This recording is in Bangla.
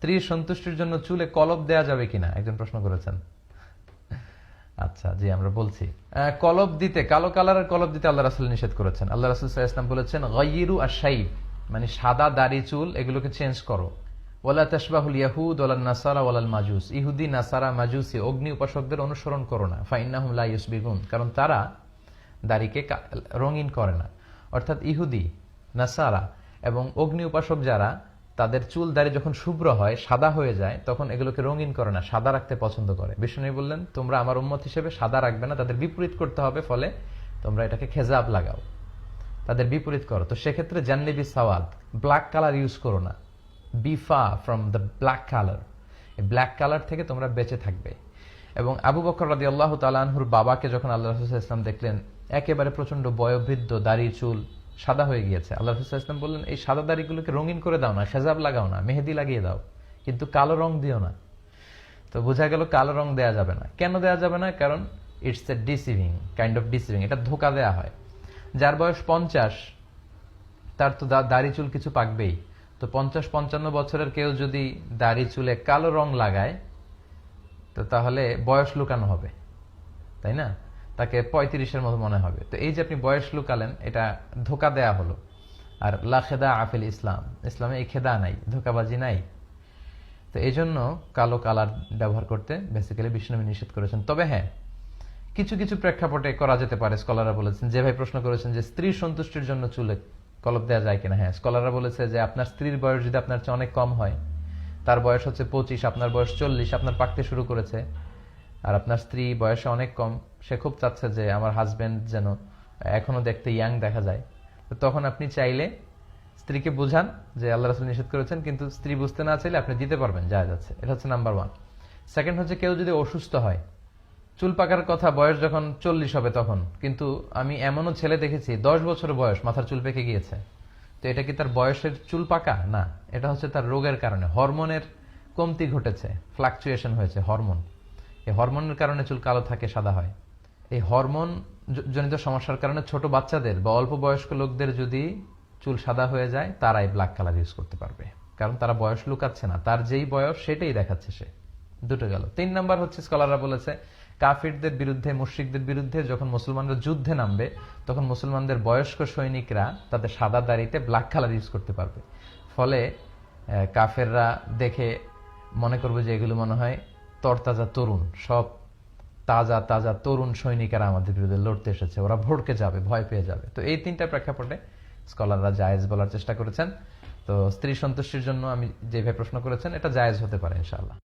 স্ত্রীর সন্তুষ্টির জন্য চুলে কলব দেয়া যাবে কিনা? একজন প্রশ্ন করেছেন। আচ্ছা জি, আমরা বলছি। কলব দিতে, কালো কালারের কলব দিতে আল্লাহ রাসুল নিষেধ করেছেন। আল্লাহ রাসুল ইসলাম বলেছেন, গয়িরু আর শাইব মানে সাদা দাড়ি চুল, এগুলোকে চেঞ্জ করো। ওলা তাসবাহুল ইয়াহুদ ওয়ালাল নাসারা ওলাল মাজুস ইহুদি, নাসারা, মাজুসি, অগ্নি উপাসকদের অনুসরণ করো না। ফাইন্নাহুম লা ইউসবিগুন কারণ তারা দাড়িকে রঙিন করে না। অর্থাৎ ইহুদি, নাসারা এবং অগ্নি উপাসক যারা তাদের চুল দাড়ি যখন শুভ্র হয়, সাদা হয়ে যায়, তখন এগুলোকে রঙিন করে না, সাদা রাখতে পছন্দ করে। বিষ্ণু বললেন, তোমরা আমার উম্মত হিসেবে সাদা রাখবে না, তাদের বিপরীত করতে হবে, ফলে তোমরা এটাকে খেজাব লাগাও। তাদের বিপরীত করো। তো সেক্ষেত্রে জান্নিবি সাওয়াদ ব্ল্যাক কালার ইউজ করো না। বিফা ফ্রম দ্য ব্ল্যাক কালার এই ব্ল্যাক কালার থেকে তোমরা বেঁচে থাকবে। এবং আবু বকর রাদি আল্লাহ তালাহুর বাবাকে যখন আল্লাহ ইসলাম দেখলেন, একেবারে প্রচণ্ড বয়োবৃদ্ধ দাড়ি চুল সাদা হয়ে গিয়েছে। আল্লাহ রসুল ইসলাম বললেন, এই সাদা দাড়িগুলোকে রঙিন করে দাও না খেজাব লাগাও না, মেহেদি লাগিয়ে দাও, কিন্তু কালো রং দিও না। তো বোঝা গেল কালো রং দেয়া যাবে না। কেন দেয়া যাবে না? কারণ it's a deceiving kind of deceiving এটা ধোকা দেয়া হয়। যার বয়স পঞ্চাশ, তার তো দাড়ি চুল কিছু পাকবেই। তো পঞ্চাশ, পঞ্চান্ন বছরের কেউ যদি দাড়ি চুলে কালো রং লাগায়, তো তাহলে বয়স লুকানো হবে। তাই না? তাকে পঁয়ত্রিশের মতো মনে হবে। তো এই যে আপনি বয়স লুকালেন, এটা ধোকা দেয়া হলো। আর লাখেদা আফিল ইসলাম। ইসলামে এই খেদা নাই, ধোকাবাজি নাই। তো এই জন্য কালো কালার ব্যবহার করতে বেসিক্যালি বিষ্ণুবী নিষেধ করেছেন। তবে হ্যাঁ কিছু কিছু প্রেক্ষাপটে করা যেতে পারে। স্কলাররা বলেছেন, যে ভাই প্রশ্ন করেছেন যে স্ত্রীর সন্তুষ্টির জন্য চুলে কলপ দেওয়া যায় কিনা? হ্যাঁ স্কলাররা বলেছে যে আপনার স্ত্রীর বয়স যদি আপনার চেয়ে অনেক কম হয়, তার বয়স হচ্ছে পঁচিশ, আপনার বয়স চল্লিশ, আপনার পাকতে শুরু করেছে। আর আপনার স্ত্রী বয়সে অনেক কম সে খুব চাচ্ছে যে আমার হাজবেন্ড যেন এখনও দেখতে ইয়াং দেখা যায়। তো তখন আপনি চাইলে স্ত্রীকে বোঝান যে আল্লাহ রাসুল নিষেধ করেছেন, কিন্তু স্ত্রী বুঝতে না চাইলে আপনি দিতে পারবেন, যা যাচ্ছে। এটা হচ্ছে নাম্বার ওয়ান সেকেন্ড হচ্ছে কেউ যদি অসুস্থ হয়, চুল পাকার কথা বয়স যখন চল্লিশ হবে তখন, কিন্তু আমি এমনও ছেলে দেখেছি, দশ বছর বয়স, মাথার চুল পেকে গিয়েছে। তো এটা কি তার বয়সের চুল পাকা? না, এটা হচ্ছে তার রোগের কারণে। হরমোনের কমতি ঘটেছে ফ্লাকচুয়েশন হয়েছে, হরমোন। এই হরমোনের কারণে চুল কালো থাকে, সাদা হয়। এই হরমোন জনিত সমস্যার কারণে ছোট বাচ্চাদের বা অল্প বয়স্ক লোকদের যদি চুল সাদা হয়ে যায়, তারাই ব্ল্যাক কালার ইউজ করতে পারবে। কারণ তারা বয়স লুকাচ্ছে না। তার যেই বয়স, সেটাই দেখাচ্ছে সে। দুটো গেল। তিন নাম্বার হচ্ছে স্কলাররা বলেছে, কাফিরদের বিরুদ্ধে, মুশ্রিকদের বিরুদ্ধে যখন মুসলমানরা যুদ্ধে নামবে, তখন মুসলমানদের বয়স্ক সৈনিকরা তাদের সাদা দাড়িতে ব্ল্যাক কালার ইউজ করতে পারবে। ফলে কাফেররা দেখে মনে করবে যে এগুলো মনে হয় তরতাজা তরুণ। সব তাজা তাজা তরুণ সৈনিকেরা আমাদের বিরুদ্ধে লড়তে এসেছে। ওরা ভোটকে যাবে, ভয় পেয়ে যাবে। তো এই তিনটা প্রেক্ষাপটে স্কলাররা জায়েজ বলার চেষ্টা করেছেন। তো স্ত্রী সন্তুষ্টির জন্য আমি যেভাবে প্রশ্ন করেছেন, এটা জায়েজ হতে পারে, ইনশাআল্লাহ।